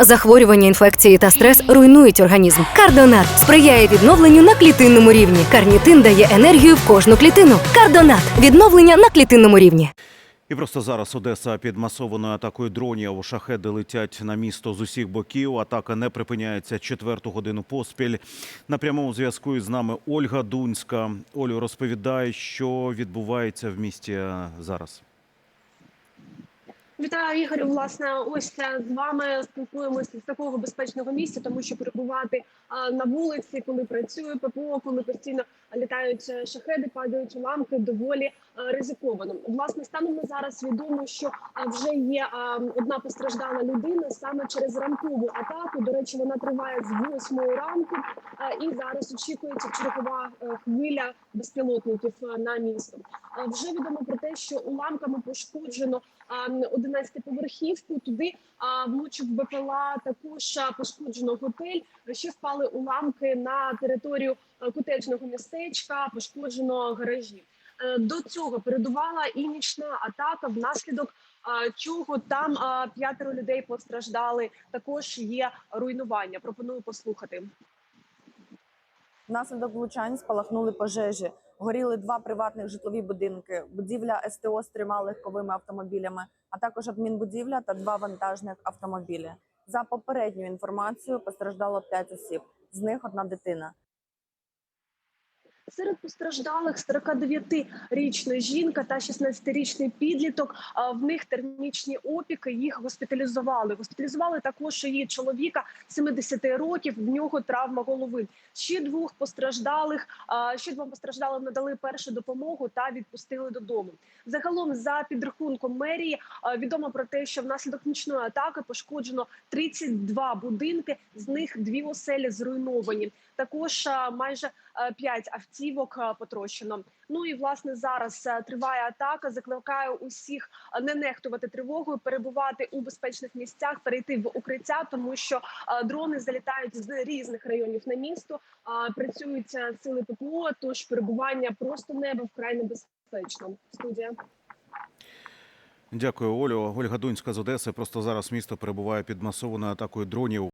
Захворювання, інфекції та стрес руйнують організм. Кардонат сприяє відновленню на клітинному рівні. Карнітин дає енергію в кожну клітину. Кардонат відновлення на клітинному рівні. І просто зараз Одеса під масованою атакою дронів. Шахеди летять на місто з усіх боків. Атака не припиняється четверту годину поспіль. На прямому зв'язку із нами Ольга Дунська. Олю, розповідай, що відбувається в місті зараз. Вітаю, Ігорю. Власне, ось е, з вами спілкуємося з такого безпечного місця, тому що перебувати на вулиці, коли працює ППО, коли постійно літають е, шахеди, падають уламки, доволі е, ризиковано. Власне, станом на зараз відомо, що а, вже є одна постраждала людина саме через ранкову атаку. До речі, вона триває з 8 ранку, і зараз очікується чергова е, хвиля безпілотників е, на місто. Вже відомо про те, що уламками пошкоджено а, 11-поверхівку. Туди а, влучив БПЛА, також пошкоджено готель. Ще впали уламки на територію котеджного містечка, пошкоджено гаражі. Е, До цього передувала і нічна атака, внаслідок чого там п'ятеро людей постраждали. Також є руйнування. Пропоную послухати. Внаслідок влучань спалахнули пожежі. Горіли два приватних житлові будинки, будівля СТО з трьома легковими автомобілями, а також адмінбудівля та два вантажних автомобілі. За попередньою інформацією постраждало п'ять осіб, з них одна дитина. Серед постраждалих 49-річна жінка та 16-річний підліток. В них термічні опіки. Їх госпіталізували. Госпіталізували також її чоловіка 70 років. В нього травма голови. Ще двох постраждалих. Ще двом постраждалим надали першу допомогу та відпустили додому. Загалом, за підрахунком мерії, відомо про те, що внаслідок нічної атаки пошкоджено 32 будинки. З них дві оселі зруйновані. Також майже е, п'ять автівок е, потрощено. Ну і власне зараз е, триває атака. Закликаю усіх е, не нехтувати тривогою, перебувати у безпечних місцях, перейти в укриття, тому що дрони залітають з різних районів на місто. Працюють сили ППО, тож перебування просто неба вкрай небезпечно. Студія. Дякую, Олю. Ольга Дунська з Одеси. Просто зараз місто перебуває під масованою атакою дронів.